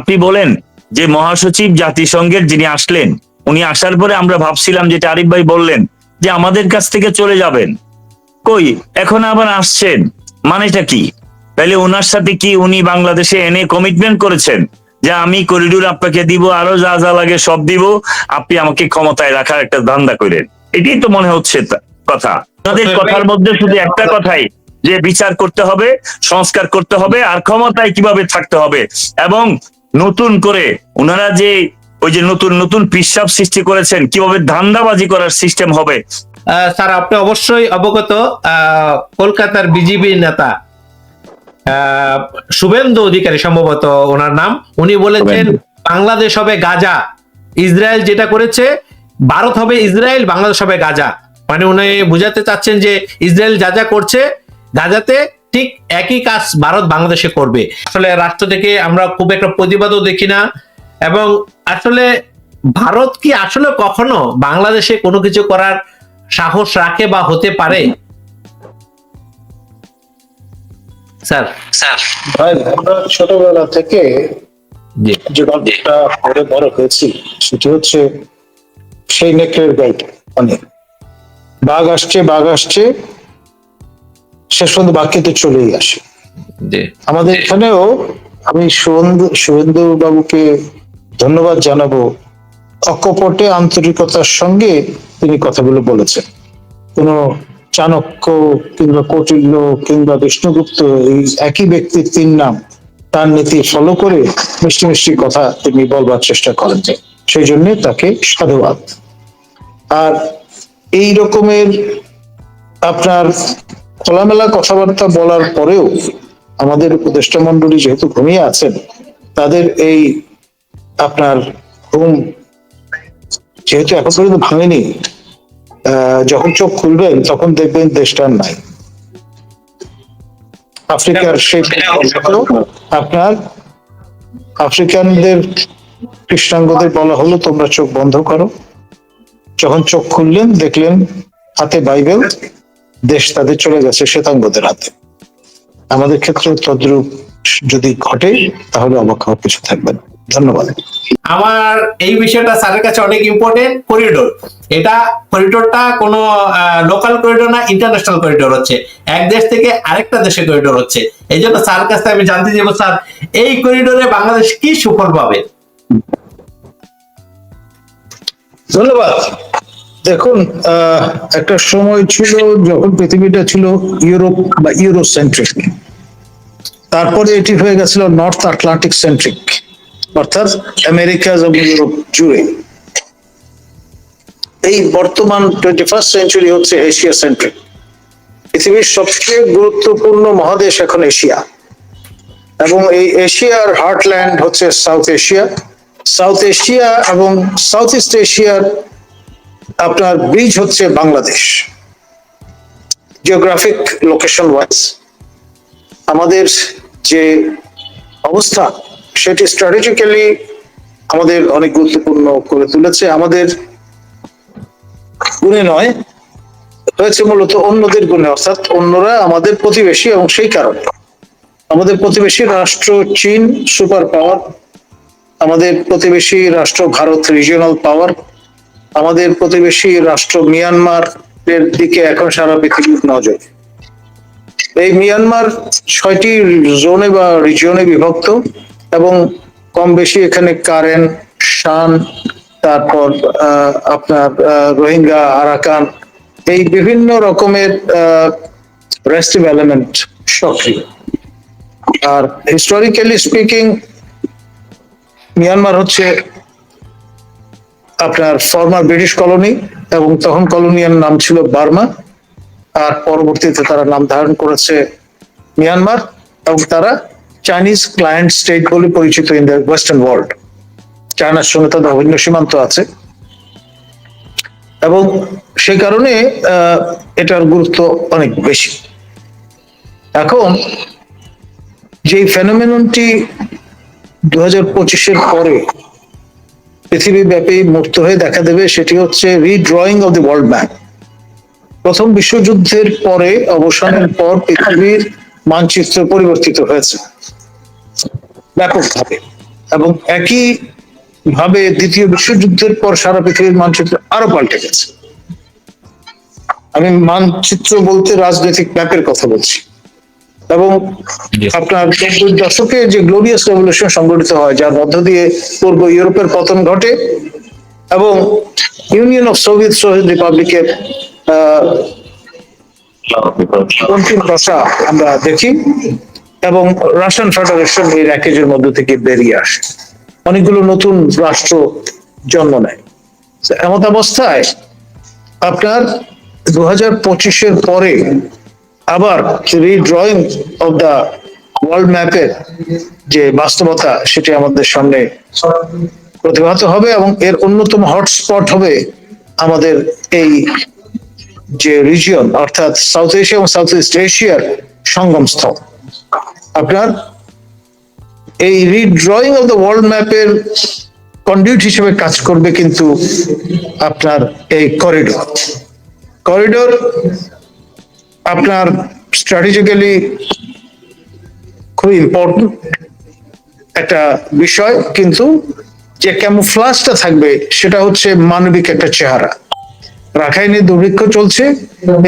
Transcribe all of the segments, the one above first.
আপনি বলেন যে মহাসচিব জাতিসংঘের যিনি আসলেন উনি আসার পরে আমরা ভাবছিলাম যেটা আরিফ ভাই বললেন যে আমাদের কাছ থেকে চলে যাবেন। কই এখন আবার আসছেন মানেটা কি? তাহলে ওনার সাথে কি উনি বাংলাদেশে এনে কমিটমেন্ট করেছেন? যে আমি করিডোর আপনাকে দিব আরও যা যা লাগে সব দিব আপনি আমাকে ক্ষমতায় রাখার একটা ধান্দা করেন। এটাই তো মনে হচ্ছে কথা। তাদের কথার মধ্যে শুধু একটা কথাই যে বিচার করতে হবে সংস্কার করতে হবে আর ক্ষমতায় কীভাবে থাকতে হবে। এবং নতুন করে ওনারা যে ওই যে নতুন নতুন পিসাব সৃষ্টি করেছেন কীভাবে ধান্দাবাজি করার সিস্টেম হবে? স্যার আপনি অবশ্যই অবগত কলকাতার বিজেপি নেতা শুভেন্দু অধিকারী সম্ভবত ওনার নাম। উনি বলেছেন বাংলাদেশ হবে গাজা। ইসরায়েল যেটা করেছে ভারত হবে ইসরায়েল বাংলাদেশ হবে গাজা। মানে উনি বুঝাতে চাচ্ছেন যে ইসরায়েল যা যা করছে গাজাতে ঠিক একই কাজ ভারত বাংলাদেশে করবে। আসলে রাষ্ট্র থেকে আমরা খুব একটা প্রতিবাদও দেখি না এবং আসলে ভারত কি আসলে কখনো বাংলাদেশে কোনো কিছু করার সাহস রাখে বা হতে পারে? স্যার। ভাই আমরা ছোটবেলা থেকে যে গল্পটা পড়ে বড় হয়েছি সেটি হচ্ছে সেই নেকড়ের গল্প। অনেক বাঘ আসছে বাঘ আসছে শেষ পর্যন্ত কিন্তু চলেই আসে। আমাদের এখানেও আমি সুরেন্দু সুরেন্দু বাবুকে ধন্যবাদ জানাব। অকপটে আন্তরিকতার সঙ্গে তিনি কথাগুলো বলেছেন। কোনো চাণক্য কিংবা কৌটিল্য কিংবা বিষ্ণুগুপ্ত এই একই ব্যক্তির তিন নাম তার নীতি ফলো করে মিষ্টি মিষ্টি কথা তিনি বলবার চেষ্টা করেন সেই জন্য তাকে সাধুবাদ। আর এই রকমের আপনার খোলামেলা কথাবার্তা বলার পরেও আমাদের উপদেষ্টা মন্ডলী যেহেতু ঘুমিয়ে আছেন, তাদের এই আপনার ঘুম যেহেতু এখন পর্যন্ত ভাঙেনি যখন চোখ খুলবেন তখন দেখবেন দেশটা আর নাই। আফ্রিকার সেই আপনার আফ্রিকানদের কৃষ্ণাঙ্গদের বলা হলো, তোমরা চোখ বন্ধ করো। যখন চোখ খুললেন, দেখলেন হাতে বাইবেল দেশ তাদের চলে গেছে শ্বেতাঙ্গদের হাতে। আমাদের ক্ষেত্রে তদ্রুপ যদি ঘটে তাহলে অবাক হওয়ার কিছু থাকবে না। ধন্যবাদ। আমার এই বিষয়টা স্যারের কাছে অনেক ইম্পর্টেন্ট করিডোর এটা করিডোরটা কোনো লোকাল করিডোর না ইন্টারন্যাশনাল করিডোর হচ্ছে। এক দেশ থেকে আরেকটা দেশে করিডোর হচ্ছে। এই জন্য স্যার কাছে আমি জানতে চাইব স্যার এই করিডোরে বাংলাদেশ কি সুফল পাবে? ধন্যবাদ। দেখুন একটা সময় ছিল যখন পৃথিবীটা ছিল ইউরোপ বা ইউরোসেন্ট্রিক। তারপরে এটি হয়ে গেছিল নর্থ আটলান্টিক সেন্ট্রিক, অর্থাৎ আমেরিকা এবং ইউরোপ জুড়ে। এই বর্তমান টোয়েন্টি ফার্স্ট সেঞ্চুরি হচ্ছে এশিয়া সেন্ট্রিক পৃথিবীর সবচেয়ে গুরুত্বপূর্ণ মহাদেশ এখন এশিয়া। এবং এই এশিয়ার হার্টল্যান্ড হচ্ছে সাউথ এশিয়া। সাউথ এশিয়া এবং সাউথ ইস্ট এশিয়ার আপনার ব্রিজ হচ্ছে বাংলাদেশ। জিওগ্রাফিক লোকেশন ওয়াইজ আমাদের যে অবস্থা, সেটি স্ট্র্যাটেজিক্যালি আমাদের অনেক গুরুত্বপূর্ণ করে তুলেছে। আমাদের গুণে নয়, হয়েছে মূলত অন্যদের গুণে, অর্থাৎ অন্যরা আমাদের প্রতিবেশী এবং সেই কারণে। আমাদের প্রতিবেশী রাষ্ট্র চীন সুপার পাওয়ার আমাদের প্রতিবেশী রাষ্ট্র ভারত রিজিওনাল পাওয়ার আমাদের প্রতিবেশী রাষ্ট্র মিয়ানমার এর দিকে এখন সারা পৃথিবীর নজর। এই মিয়ানমার ছয়টি জোনে বা রিজিয়নে বিভক্ত এবং কম বেশি এখানে কারেন, শান, তারপর আপনার রোহিঙ্গা, আরাকান, এই বিভিন্ন রকমের রেস্টিভ এলিমেন্ট সক্রিয়। আর হিস্টোরিক্যালি স্পিকিং মিয়ানমার হচ্ছে আপনার ফর্মার ব্রিটিশ কলোনি এবং তখন কলোনিয়ার নাম ছিল বার্মা। আর পরবর্তীতে তারা নাম ধারণ করেছে মিয়ানমার এবং তারা চাইনিজ ক্লায়েন্ট স্টেট বলে পরিচিত ইন দ্য ওয়েস্টার্ন ওয়ার্ল্ড চায়নার সঙ্গে তাদের অভিন্ন সীমান্ত আছে। এবং সে কারণে এটার গুরুত্ব অনেক বেশি। এখন যে ফেনোমেননটি দু হাজার পঁচিশের পরে পৃথিবীব্যাপী মূর্ত হয়ে দেখা দেবে সেটি হচ্ছে redrawing of the world map প্রথম বিশ্বযুদ্ধের পরে অবসানের পর পৃথিবীর মানচিত্র পরিবর্তিত হয়েছে। ব্যাপকভাবে। এবং একই ভাবে দ্বিতীয় বিশ্বযুদ্ধের পর সারা পৃথিবীর মানচিত্র আরও পাল্টে গেছে। আমি মানচিত্র বলতে রাজনৈতিক ম্যাপের কথা বলছি। এবং আপনার নব্বই দশকে যে গ্লোরিয়াস রেভলিউশন সংগঠিত হয় যার মধ্য দিয়ে পূর্ব ইউরোপের পতন ঘটে এবং ইউনিয়ন অফ সোভিয়েত সোভিয়েত রিপাবলিকের অন্তিম দশা আমরা দেখি এবং রাশিয়ান ফেডারেশন এই র্যাকেজের মধ্য থেকে বেরিয়ে আসে। অনেকগুলো নতুন রাষ্ট্র জন্ম নেয়। এমত অবস্থায় আপনার দু হাজার পঁচিশের পরে আবার রিড্রয়িং অফ দা ওয়ার্ল্ড ম্যাপের যে বাস্তবতা, সেটি আমাদের সামনে প্রতিভাত হবে এবং এর অন্যতম হটস্পট হবে আমাদের এই যে রিজিয়ন অর্থাৎ সাউথ এশিয়া এবং সাউথ ইস্ট এশিয়ার সঙ্গমস্থল। আপনার এই রিড্রয়িং অফ দ্য ওয়ার্ল্ড ম্যাপের কন্ডিউট হিসেবে কাজ করবে কিন্তু আপনার এই করিডোর করিডোর আপনার স্ট্র্যাটেজিক্যালি খুব ইম্পর্টেন্ট একটা বিষয়, কিন্তু যে ক্যামোফ্লাজটা থাকবে, সেটা হচ্ছে মানবিক একটা চেহারা। রাখাইনে দুর্ভিক্ষ চলছে।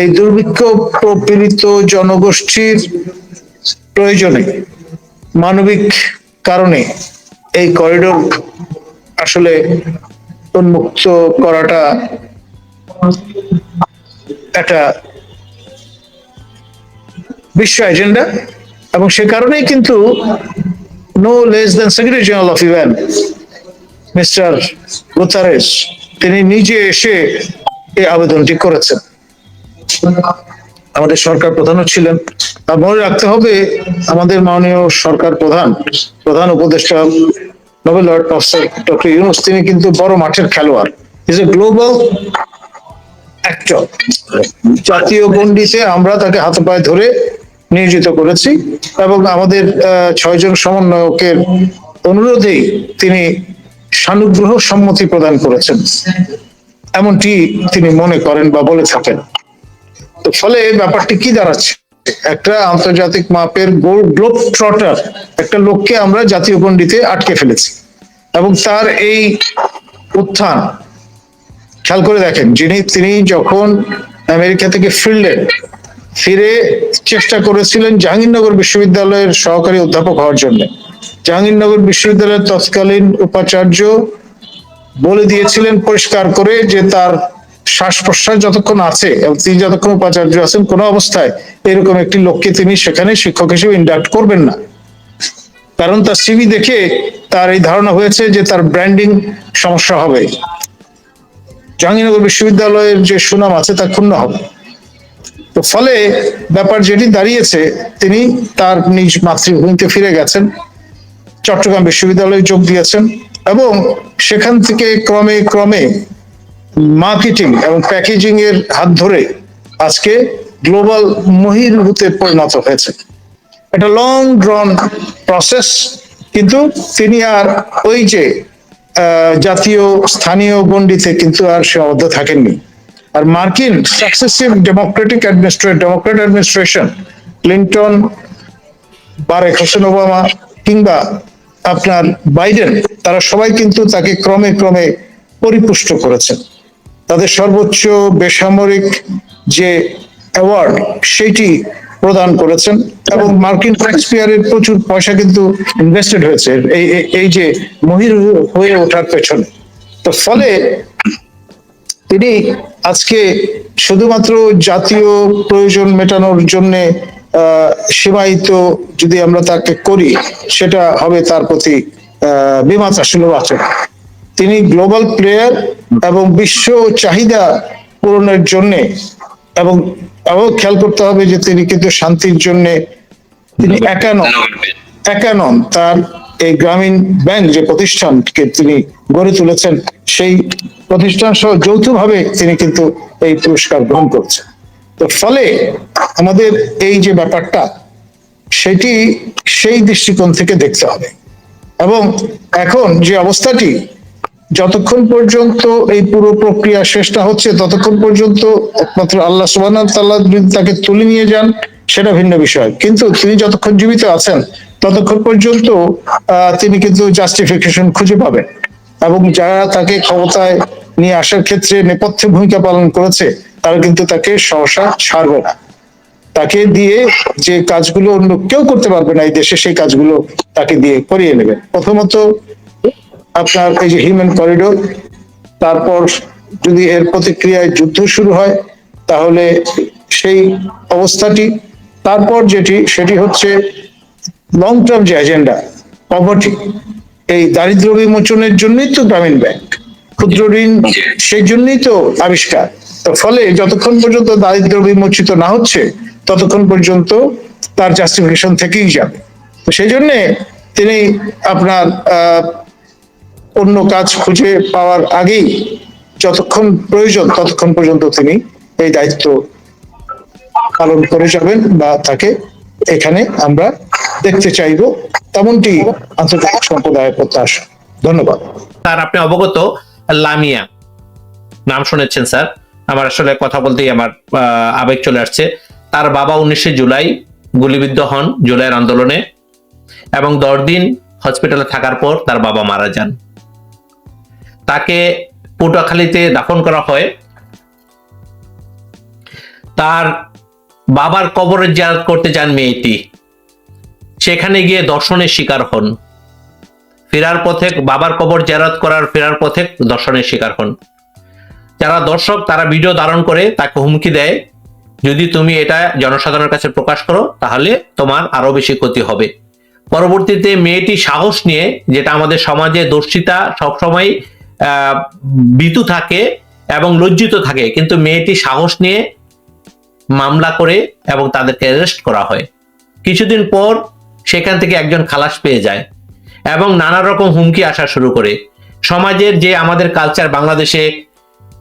এই দুর্ভিক্ষ প্রপীড়িত জনগোষ্ঠীর প্রয়োজনে মানবিক কারণে এই করিডোর আসলে উন্মুক্ত করাটা একটা বিশ্ব এজেন্ডা এবং সে কারণেই কিন্তু no less than secretary general of UN mister Guterres তিনি নিজে এসে এই আবেদনটি করেছেন। আমাদের সরকার প্রধানও ছিলেন। আর মনে রাখতে হবে, আমাদের মাননীয় সরকার প্রধান প্রধান উপদেষ্টা নোবেল প্রফেসর ডক্টর ইউনুস তিনি কিন্তু বড় মাঠের খেলোয়াড়। ইজ এ গ্লোবাল অ্যাক্টর জাতীয় গণ্ডিতে আমরা তাকে হাতে পায়ে ধরে নিয়োজিত করেছি এবং আমাদের ছয়জন সমন্বয়কের অনুরোধেই তিনি সানুগ্রহ সম্মতি প্রদান করেছেন। এমনটি তিনি মনে করেন বা বলে থাকেন। তো ফলে ব্যাপারটি কি দাঁড়াচ্ছে? একটা আন্তর্জাতিক মাপের গ্লোব ট্রটার একটা লোককে আমরা জাতীয় গণ্ডিতে আটকে ফেলেছি এবং তার এই উত্থান, খেয়াল করে দেখেন, যিনি, তিনি যখন আমেরিকা থেকে ফিরলেন ফিরে চেষ্টা করেছিলেন জাহাঙ্গীরনগর বিশ্ববিদ্যালয়ের সহকারী অধ্যাপক হওয়ার জন্য। জাহাঙ্গীরনগর বিশ্ববিদ্যালয়ের তৎকালীন উপাচার্য বলে দিয়েছিলেন পরিষ্কার করে যে তার শ্বাস প্রশ্বাস যতক্ষণ আছে এবং তিনি যতক্ষণ উপাচার্য আছেন, কোনো অবস্থায় এরকম একটি লোককে তিনি সেখানে শিক্ষক হিসেবে ইন্ডাক্ট করবেন না। কারণ তার সিভি দেখে তার এই ধারণা হয়েছে যে তার ব্র্যান্ডিং সমস্যা হবে। জাহাঙ্গীরনগর বিশ্ববিদ্যালয়ের যে সুনাম আছে, তা ক্ষুণ্ণ হবে। তো ফলে ব্যাপার যেটি দাঁড়িয়েছে, তিনি তার নিজ মাতৃভূমিতে ফিরে গেছেন, চট্টগ্রাম বিশ্ববিদ্যালয়ে যোগ দিয়েছেন এবং সেখান থেকে ক্রমে ক্রমে মার্কেটিং এবং প্যাকেজিং এর হাত ধরে আজকে গ্লোবাল মহিরভূতে পরিণত হয়েছে। একটা লং ড্রন প্রসেস কিন্তু তিনি আর ওই যে জাতীয় স্থানীয় গণ্ডিতে কিন্তু আর সীমাবদ্ধ থাকেননি। আর মার্কিন successive democratic administrate democrat administration Clinton Barack Hussein Obama কিংবা আপনার বাইডেন তারা সবাই কিন্তু তাকে ক্রমে ক্রমে পরিপুষ্ট করেছেন। তাদের সর্বোচ্চ বেসামরিক যে অ্যাওয়ার্ড সেইটি প্রদান করেছেন এবং মার্কিন ট্যাক্স পেয়ারের প্রচুর পয়সা কিন্তু ইনভেস্টেড হয়েছে। এই- এই যে মহির হয়ে ওঠার পেছনে। তো ফলে তিনি আজকে শুধুমাত্র জাতীয় প্রয়োজন মেটানোর জন্য সীমায়িত যদি আমরা তাকে করি সেটা হবে তার প্রতি বিমাচা সুলভ আচরণ তিনি গ্লোবাল প্লেয়ার এবং বিশ্ব চাহিদা পূরণের জন্য এবং এবং খেয়াল করতে হবে যে তিনি কিন্তু শান্তির জন্য তিনি একা নন। একা নন। তার এই গ্রামীণ ব্যাংক যে প্রতিষ্ঠানকে তিনি গড়ে তুলেছেন, সেই প্রতিষ্ঠান সহ যৌথভাবে তিনি কিন্তু এই পুরস্কার গ্রহণ করছেন। তো ফলে আমাদের এই যে ব্যাপারটা, সেটি সেই দৃষ্টিকোণ থেকে দেখতে হবে। এবং এখন যে অবস্থাটি, যতক্ষণ পর্যন্ত এই পুরো প্রক্রিয়া শেষ না হচ্ছে, ততক্ষণ পর্যন্ত একমাত্র আল্লাহ সুবাহ তাকে তুলে নিয়ে যান, সেটা ভিন্ন বিষয়। কিন্তু তিনি যতক্ষণ জীবিত আছেন ততক্ষণ পর্যন্ত তিনি কিন্তু জাস্টিফিকেশন খুঁজে পাবেন। এবং যারা তাকে ক্ষমতায় নিয়ে আসার ক্ষেত্রে নেপথ্যে ভূমিকা পালন করেছে, তারা কিন্তু তাকে সহসা ছাড়বে না। তাকে দিয়ে যে কাজগুলো অন্য কেউ করতে পারবে না এই দেশে, সেই কাজগুলো তাকে দিয়ে করিয়ে নেবে। প্রথমত, আপনার এই যে হিউম্যান করিডোর তারপর যদি এর প্রতিক্রিয়ায় যুদ্ধ শুরু হয়, তাহলে সেই অবস্থাটি। তারপর যেটি, সেটি হচ্ছে লং টার্ম যে এজেন্ডা পভার্টি এই দারিদ্র বিমোচনের জন্যই তো গ্রামীণ ব্যাংক ক্ষুদ্র ঋণ সেই জন্যই তো আবিষ্কার। তো ফলে যতক্ষণ পর্যন্ত দারিদ্র বিমোচিত না হচ্ছে, ততক্ষণ পর্যন্ত তার জাস্টিফিকেশন থেকেই যাবে। তো সেই জন্যে তিনি আপনার অন্য কাজ খুঁজে পাওয়ার আগেই যতক্ষণ প্রয়োজন, ততক্ষণ পর্যন্ত তিনি এই দায়িত্ব পালন করে যাবেন বা তাকে এখানে আমরা দেখতে চাইব, তেমনটি আন্তর্জাতিক সম্প্রদায়ের প্রত্যাশা। ধন্যবাদ। স্যার, আপনি অবগত, লামিয়া। নাম শুনেছেন, স্যার। আমার আসলে কথা বলতেই আমার আবেগ চলে আসছে। তার বাবা উনিশে জুলাই গুলিবিদ্ধ হন জুলাইয়ের আন্দোলনে এবং দশ দিন হসপিটালে থাকার পর তার বাবা মারা যান। তাকে পটুয়াখালীতে দাফন করা হয়। তার বাবার কবরের জিয়ারত করতে যান মেয়েটি। সেখানে গিয়ে দর্শনের শিকার হন। ফেরার পথে বাবার কবর জেরাত করার ফেরার পথে দর্শনের শিকার হন। যারা দর্শক, তারা ভিডিও ধারণ করে তাকে হুমকি দেয়, যদি তুমি এটা জনসাধারণের কাছে প্রকাশ করো, তাহলে তোমার আরও বেশি ক্ষতি হবে। পরবর্তীতে মেয়েটি সাহস নিয়ে, যেটা আমাদের সমাজে দর্শিতা সবসময় ভীতু থাকে এবং লজ্জিত থাকে, কিন্তু মেয়েটি সাহস নিয়ে মামলা করে এবং তাদেরকে অ্যারেস্ট করা হয়। কিছুদিন পর সেখান থেকে একজন খালাস পেয়ে যায় এবং নানা রকম হুমকি আসা শুরু করে। সমাজের যে আমাদের কালচার বাংলাদেশে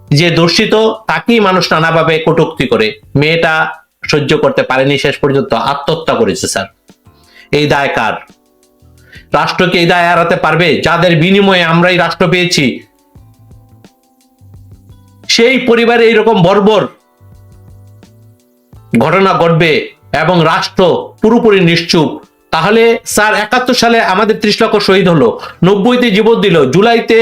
যে দর্শিত তাকেই মানুষ নানাভাবে কটুক্তি করে। মেয়েটা সহ্য করতে পারেনি, শেষ পর্যন্ত আত্মহত্যা করেছে স্যার। এই দায় কার? রাষ্ট্রকে এই দায় এড়াতে পারবে? যাদের বিনিময়ে আমরা এই রাষ্ট্র পেয়েছি। সেই পরিবারে এইরকম বর্বর ঘটনা ঘটবে এবং রাষ্ট্র পুরোপুরি নিশ্চুপ তাহলে স্যার একাত্তর সালে আমাদের ত্রিশ লক্ষ শহীদ হলো, নব্বইতে জীবন দিল, জুলাইতে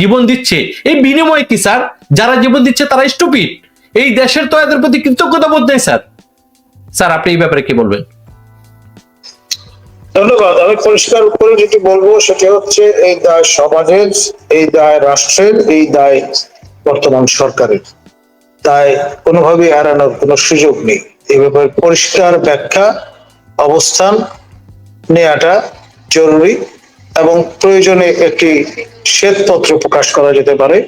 জীবন দিচ্ছে। এই বিনিময় কি স্যার? যারা জীবন দিচ্ছে তারা স্টুপিড এই দেশের তো এদের প্রতি কৃতজ্ঞতা বোধ নেই, স্যার। স্যার, আপনি এই ব্যাপারে কি বলবেন? ধন্যবাদ। আমি পরিষ্কার করে যেটি বলব সেটি হচ্ছে, এই দায় সমাজের, এই দায় রাষ্ট্রের, এই দায় বর্তমান সরকারের। দায় কোনোভাবেই এড়ানোর কোনো সুযোগ নেই। এই ব্যাপারে পরিষ্কার ব্যাখ্যা, অবস্থান নেওয়াটা জরুরি এবং প্রয়োজনে একটি শ্বেতপত্র প্রকাশ করা যেতে পারে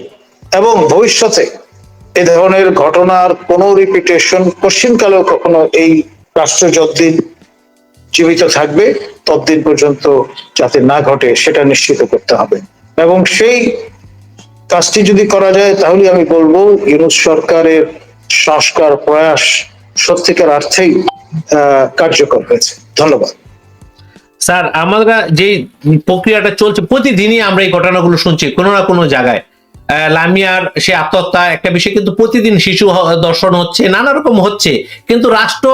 এবং ভবিষ্যতে এ ধরনের ঘটনার কোনো রিপিটেশন পশ্চিমকালেও কখনো এই রাষ্ট্র যতদিন জীবিত থাকবে, ততদিন পর্যন্ত যাতে না ঘটে সেটা নিশ্চিত করতে হবে। এবং সেই কাজটি যদি করা যায়, তাহলে আমি বলব ইউনুস সরকারের সংস্কার প্রয়াস সত্যিকার অর্থেই কার্যকর হয়েছে। ধন্যবাদ। স্যার আমরা যে প্রক্রিয়াটা চলছে, প্রতিদিনই আমরা এই ঘটনাগুলো শুনছি, কোনো না কোনো জায়গায়। লামিয়ার সে আত্মহত্যা একটা বিষয়, কিন্তু প্রতিদিন শিশু দর্শন হচ্ছে, নানা রকম হচ্ছে। কিন্তু রাষ্ট্র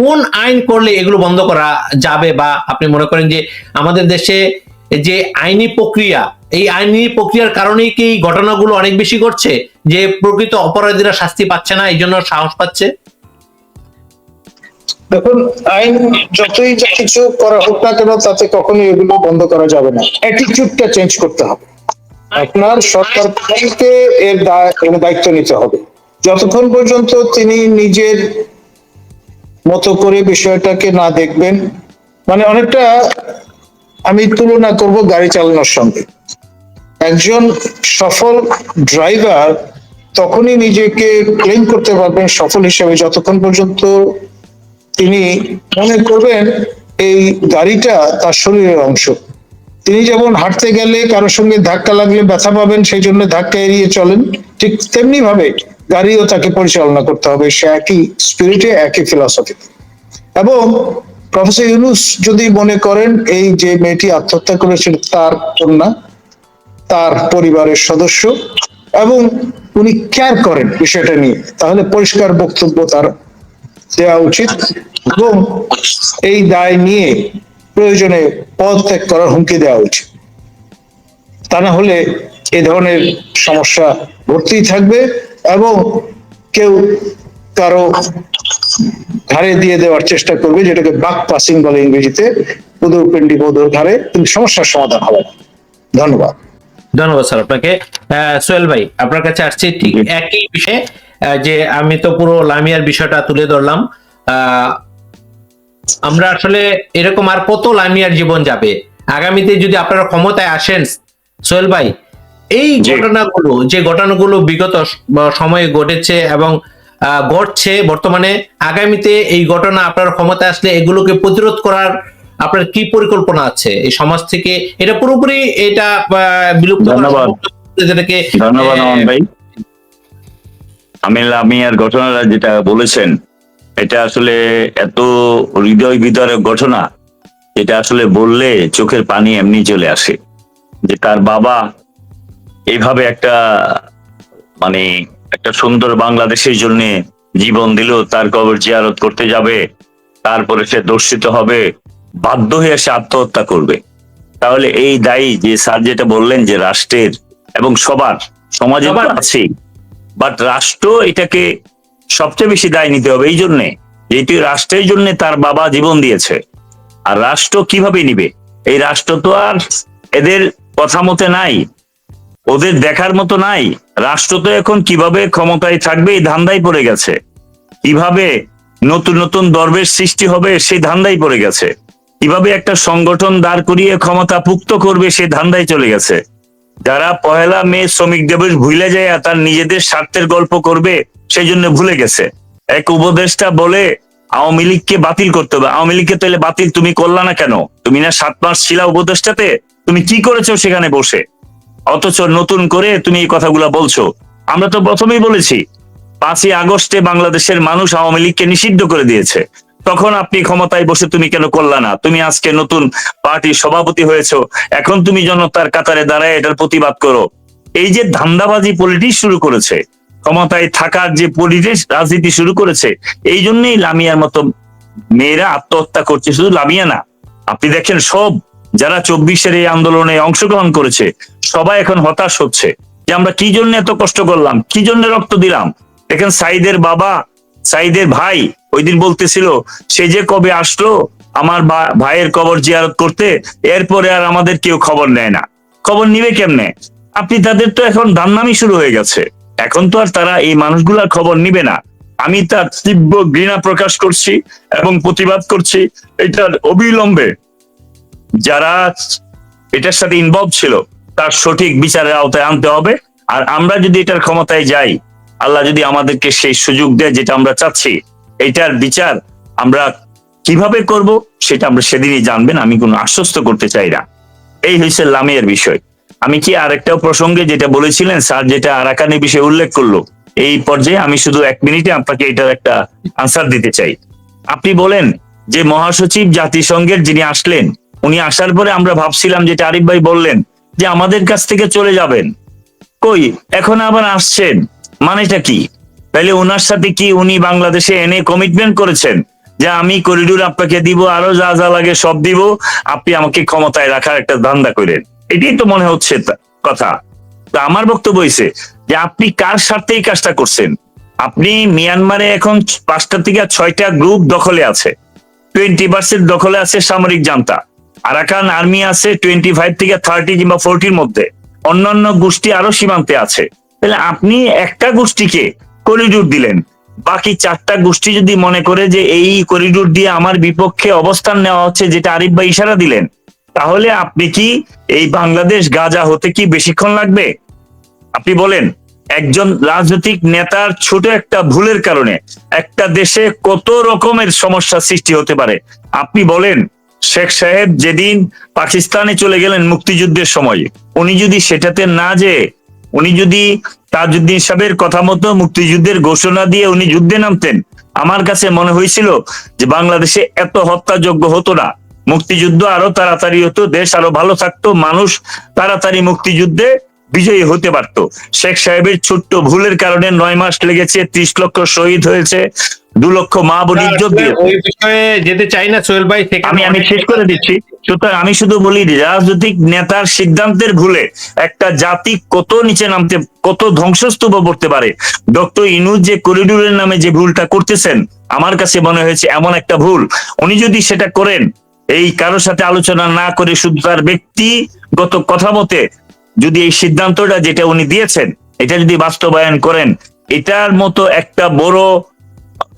কোন আইন করলে এগুলো বন্ধ করা যাবে বা আপনি মনে করেন যে আমাদের দেশে যে আইনি প্রক্রিয়া, এই আইনি প্রক্রিয়ার কারণেই কি ঘটনাগুলো অনেক বেশি ঘটছে? যে প্রকৃত অপরাধীরা শাস্তি পাচ্ছে না, এই জন্য সাহস পাচ্ছে? দেখুন, আইন যতই যা কিছু করা হোক না কেন, তাতে কখনোই এগুলো বন্ধ করা যাবে না। অ্যাটিটিউডটা চেঞ্জ করতে হবে। আপনার সরকার থেকে এর দায়- এর দায়িত্ব নিতে হবে। যতক্ষণ পর্যন্ত তিনি নিজের মতো করে বিষয়টাকে না দেখবেন মানে অনেকটা আমি তুলনা করব গাড়ি চালানোর সঙ্গে। একজন সফল ড্রাইভার তখনই নিজেকে ক্লেম করতে পারবেন সফল হিসেবে, যতক্ষণ পর্যন্ত তিনি মনে করবেন এই গাড়িটা তার শরীরের অংশ। তিনি যেমন হাঁটতে গেলে কারোর সঙ্গে ধাক্কা লাগলে ব্যথা পাবেন, সেই জন্য ধাক্কা এড়িয়ে চলেন। ঠিক তেমনি ভাবে গাড়িও তাকে পরিচালনা করতে হবে, সে একই স্পিরিটে একই ফিলসফি এবং প্রফেসর ইউনুস যদি মনে করেন, এই যে মেয়েটি আত্মহত্যা করেছেন তার কন্যা, তার পরিবারের সদস্য, এবং উনি কেয়ার করেন বিষয়টা নিয়ে, তাহলে পরিষ্কার বক্তব্য তার দেওয়া উচিত এবং এই দায় নিয়ে প্রয়োজনে পদত্যাগ করার হুমকি দেওয়া উচিত। তা না হলে এ ধরনের সমস্যা ঘটতেই থাকবে এবং কেউ কারও ঘাড়ে দিয়ে দেওয়ার চেষ্টা করবে যেটাকে বাক পাসিং বলে ইংরেজিতে উদর পিন্ডি বদর ঘাড়ে কিন্তু সমস্যার সমাধান হবে না। ধন্যবাদ। ধন্যবাদ স্যার আপনাকে। আহ, সোহেল ভাই আপনার কাছে আসছে। ঠিক একই বিষয়ে যে আমি তো পুরো লামিয়ার বিষয়টা তুলে ধরলাম আহ, আমরা আসলে এরকম আর কত লামিয়ার জীবন যাবে আগামীতে যদি আপনারা ক্ষমতায় আসেন সোহেল ভাই এই। ঘটনাগুলো যে ঘটনাগুলো বিগত সময়ে ঘটেছে এবং আহ, ঘটছে বর্তমানে আগামীতে এই ঘটনা আপনার ক্ষমতায় আসলে এগুলোকে প্রতিরোধ করার আপনার কি পরিকল্পনা আছে এই সমাজ থেকে এটা পুরোপুরি এটা আহ, বিলুপ্ত ধন্যবাদ। ধন্যবাদ ভাই আমি লামিয়ার ঘটনাটা যেটা বলেছেন এটা আসলে এত হৃদয় বিদারক ঘটনা এটা আসলে বললে চোখের পানি এমনি চলে আসে যে তার বাবা এইভাবে একটা মানে একটা সুন্দর বাংলাদেশের জন্য জীবন দিল তার কবর জিয়ারত করতে যাবে তারপরে সে দর্শিত হবে বাধ্য হয়ে সে আত্মহত্যা করবে তাহলে এই দায়ী যে স্যার যেটা বললেন যে রাষ্ট্রের এবং সবার সমাজে তো সবার। আছেই বাট রাষ্ট্র এটাকে সবচেয়ে বেশি দায় নিতে হবে, এই জন্যে। যেটি রাষ্ট্রের জন্য তার বাবা জীবন দিয়েছে। আর রাষ্ট্র কীভাবে নিবে? এই রাষ্ট্র তো আর এদের কথা মতে নাই। ওদের দেখার মতো নাই। রাষ্ট্র তো এখন কীভাবে ক্ষমতায় থাকবে এই ধান্দাই পড়ে গেছে। কীভাবে নতুন নতুন দরবের সৃষ্টি হবে সেই ধান্দাই পড়ে গেছে। কীভাবে একটা সংগঠন দাঁড় করিয়ে ক্ষমতা পুক্ত করবে সেই ধান্দায় চলে গেছে। যারা পহেলা মে শ্রমিক দিবস ভুলে যায় তার নিজেদের স্বার্থের গল্প করবে সেই জন্য ভুলে গেছে। এক উপদেষ্টা বলে, আওয়ামী লীগকে বাতিল করতে হবে। আওয়ামী লীগকে তাহলে বাতিল তুমি করলা না কেন? তুমি না সাত মাস ছিলা উপদেষ্টাতে? তুমি কি করেছ সেখানে বসে? অথচ নতুন করে তুমি এই কথাগুলো বলছো। আমরা তো প্রথমেই বলেছি, পাঁচই আগস্টে বাংলাদেশের মানুষ আওয়ামী লীগকে নিষিদ্ধ করে দিয়েছে। তখন আপনি ক্ষমতায় বসে তুমি কেন করলা না? তুমি আজকে নতুন পার্টির সভাপতি হয়েছো। এখন তুমি জনতার কাতারে দাঁড়ায় এটার প্রতিবাদ করো। এই যে ধান্দাবাজি পলিটিক্স শুরু করেছে, ক্ষমতায় থাকার যে পলিটিক্স রাজনীতি শুরু করেছে, এই জন্যই লামিয়ার মতো মেয়েরা আত্মহত্যা করছে। শুধু লামিয়া না, আপনি দেখেন সব যারা চব্বিশের এই আন্দোলনে অংশগ্রহণ করেছে, সবাই এখন হতাশ হচ্ছে যে আমরা কি জন্য এত কষ্ট করলাম, কি জন্য রক্ত দিলাম? দেখেন সাইদের বাবা, সাইদের ভাই ওই দিন বলতেছিল, সে যে কবে আসলো আমার ভাইয়ের কবর জিয়ারত করতে, এরপরে আর আমাদের কেউ খবর নেয় না। খবর নিবে কেমনে? আপনি তাদের তো এখন দান্নামি শুরু হয়ে গেছে। এখন তো আর তারা এই মানুষগুলার খবর নিবে না। আমি তার তীব্র ঘৃণা প্রকাশ করছি এবং প্রতিবাদ করছি এটার অবিলম্বে। যারা এটার সাথে ইনভলভ ছিল, তার সঠিক বিচারের আওতায় আনতে হবে। আর আমরা যদি এটার ক্ষমতায় যাই, আল্লাহ যদি আমাদেরকে সেই সুযোগ দেয় যেটা আমরা চাচ্ছি এটার বিচার আমরা কীভাবে করব সেটা আমরা সেদিনই জানবেন, আমি কোনো আশ্বস্ত করতে চাই না। এই হয়েছে লামিয়ার বিষয়। আমি কি আরেকটা প্রসঙ্গে যেটা বলেছিলেন, স্যার, যেটা আরাকানের বিষয়ে উল্লেখ করল, এই পর্যায়ে আমি শুধু এক মিনিটে আপনাকে এটার একটা আনসার দিতে চাই। আপনি বলেন যে মহাসচিব জাতিসংঘের যিনি আসলেন, উনি আসার পরে আমরা ভাবছিলাম যেটা আরিফ ভাই বললেন, যে আমাদের কাছ থেকে চলে যাবেন। কই, এখন আবার আসছেন, মানেটা কি? তাহলে ওনার সাথে কি উনি বাংলাদেশে এনে কমিটমেন্ট করেছেন? যে আমি করিডোর আপনাকে দিব, আরও যা যা লাগে সব দিব, আপনি আমাকে ক্ষমতায় রাখার একটা ধান্দা করেন। এটাই তো মনে হচ্ছে কথা। তো আমার বক্তব্য হয়েছে যে আপনি কার স্বার্থে এই কাজটা করছেন? আপনি মিয়ানমারে এখন পাঁচটা থেকে ছয়টা গ্রুপ দখলে আছে। টোয়েন্টি পার্সেন্ট দখলে আছে সামরিক জান্তা। আরাকান আর্মি আছে টোয়েন্টি ফাইভ থেকে থার্টি কিংবা ফোরটির মধ্যে। অন্যান্য গোষ্ঠী আরও সীমান্তে আছে। তাহলে আপনি একটা গোষ্ঠীকে করিডোর দিলেন। বাকি চারটা গোষ্ঠী যদি মনে করে যে এই করিডোর দিয়ে আমার বিপক্ষে অবস্থান নেওয়া হচ্ছে, যেটা আরিফ ভাই ইশারা দিলেন, তাহলে আপনি কি এই বাংলাদেশ গাজা হতে কি বেশিক্ষণ লাগবে? আপনি বলেন, একজন রাজনৈতিক নেতার ছোট একটা ভুলের কারণে একটা দেশে কত রকমের সমস্যা সৃষ্টি হতে পারে? আপনি বলেন, শেখ সাহেব যেদিন পাকিস্তানে চলে গেলেন মুক্তিযুদ্ধের সময়, উনি যদি সেটাতে না যে উনি যদি তাজউদ্দিন সাহেবের কথা মতো মুক্তিযুদ্ধের ঘোষণা দিয়ে উনি যুদ্ধে নামতেন। আমার কাছে মনে হয়েছিল যে বাংলাদেশে এত হত্যাযোগ্য হতো না। মুক্তিযুদ্ধ আরও তাড়াতাড়ি হতো, দেশ আরও ভালো থাকতো, মানুষ তাড়াতাড়ি মুক্তিযুদ্ধে বিজয়ী হতে পারত। শেখ সাহেবের ছোট্ট ভুলের কারণে নয় মাস লেগেছে ত্রিশ লক্ষ শহীদ হয়েছে দু লক্ষ মা বোন ইজ্জত দিয়ে। ওই বিষয়ে যেতে চাই না সোহেল ভাই আমি আমি শেষ করে দিচ্ছি। সুতরাং আমি শুধু বলি রাজনৈতিক নেতার সিদ্ধান্তের ভুলে একটা জাতি কত নিচে নামতে কত ধ্বংসস্তূপ পড়তে পারে। ডক্টর ইনুজ যে করিডোরের নামে যে ভুলটা করতেছেন আমার কাছে মনে হয়েছে এমন একটা ভুল। উনি যদি সেটা করেন এই কারোর সাথে আলোচনা না করে শুধু তার ব্যক্তিগত কথা মতে যদি এই সিদ্ধান্তটা যেটা উনি দিয়েছেন, এটা যদি বাস্তবায়ন করেন, এটার মতো একটা বড়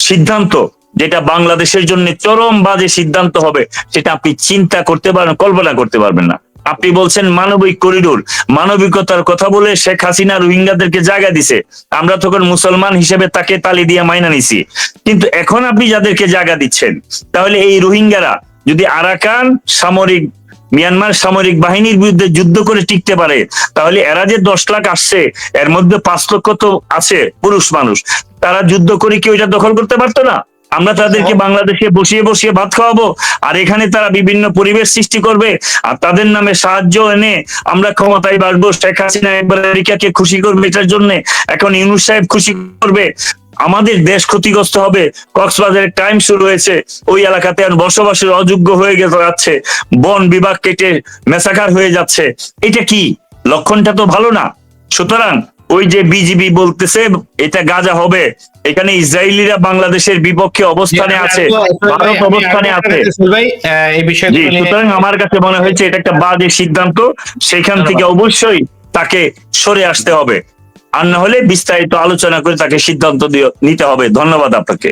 সিদ্ধান্ত যেটা বাংলাদেশের জন্য চরম বাজে সিদ্ধান্ত হবে, সেটা আপনি চিন্তা করতে পারেন কল্পনা করতে পারবেন না। আপনি বলছেন মানবিক করিডোর। মানবিকতার কথা বলে শেখ হাসিনা রোহিঙ্গাদেরকে জায়গা দিছে। আমরা তখন মুসলমান হিসেবে তাকে তালি দিয়ে মাইনা নিছি। কিন্তু এখন আপনি যাদেরকে জায়গা দিচ্ছেন, তাহলে এই রোহিঙ্গারা যদি আরাকান সামরিক মিয়ানমার সামরিক বাহিনীর বিরুদ্ধে যুদ্ধ করে টিকতে পারে। তাহলে এরা যে দশ লাখ আসছে, এর মধ্যে পাঁচ লক্ষ তো আছে পুরুষ মানুষ। তারা যুদ্ধ করে কি ওইটা দখল করতে পারতো না? আমরা তাদেরকে বাংলাদেশে বসিয়ে বসিয়ে ভাত খাওয়াবো, আর এখানে তারা বিভিন্ন পরিবেশ সৃষ্টি করবে, আর তাদের নামে সাহায্য এনে আমরা ক্ষমতায় বাড়বো শেখ হাসিনা আমেরিকাকে খুশি করবে, এটার জন্য এখন ইউনুস সাহেব খুশি করবে। আমাদের দেশ ক্ষতিগ্রস্ত হবে। কক্সবাজারের টাইম শুরু হয়েছে। ওই এলাকাতে আর বসবাসের অযোগ্য হয়ে যাচ্ছে। বন বিভাগ কেটে মেসাকার হয়ে যাচ্ছে। এটা কি? লক্ষণটা তো ভালো না। সুতরাং ওই যে বিজিবি বলতেছে এটা গাজা হবে। এখানে ইসরায়েলিরা বাংলাদেশের বিপক্ষে অবস্থানে আছে। ভারত অবস্থানে আছে। সুতরাং আমার কাছে মনে হয়েছে এটা একটা বাজে সিদ্ধান্ত। সেখান থেকে অবশ্যই তাকে সরে আসতে হবে। আর না হলে বিস্তারিত আলোচনা করে তাকে সিদ্ধান্ত দিয়ে নিতে হবে। ধন্যবাদ আপনাকে।